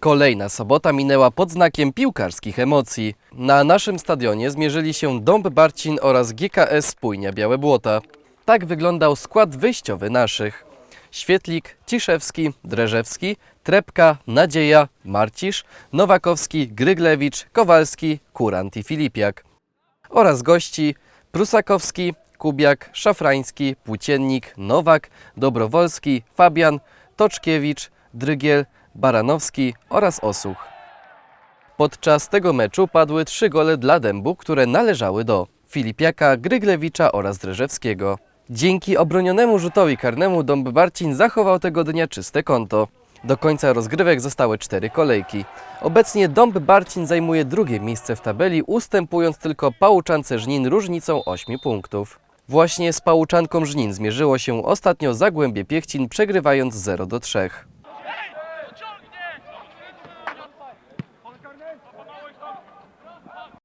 Kolejna sobota minęła pod znakiem piłkarskich emocji. Na naszym stadionie zmierzyli się Dąb Barcin oraz GKS Spójnia Białe Błota. Tak wyglądał skład wyjściowy naszych. Świetlik, Ciszewski, Dreżewski, Trepka, Nadzieja, Marcisz, Nowakowski, Gryglewicz, Kowalski, Kurant i Filipiak. Oraz gości Prusakowski, Kubiak, Szafrański, Płóciennik, Nowak, Dobrowolski, Fabian, Toczkiewicz, Drygiel, Baranowski oraz Osuch. Podczas tego meczu padły trzy gole dla Dębu, które należały do Filipiaka, Gryglewicza oraz Dreżewskiego. Dzięki obronionemu rzutowi karnemu Dąb Barcin zachował tego dnia czyste konto. Do końca rozgrywek zostały cztery kolejki. Obecnie Dąb Barcin zajmuje drugie miejsce w tabeli, ustępując tylko Pałuczance Żnin różnicą 8 punktów. Właśnie z Pałuczanką Żnin zmierzyło się ostatnio Zagłębie Piechcin, przegrywając 0 do 3. どうした?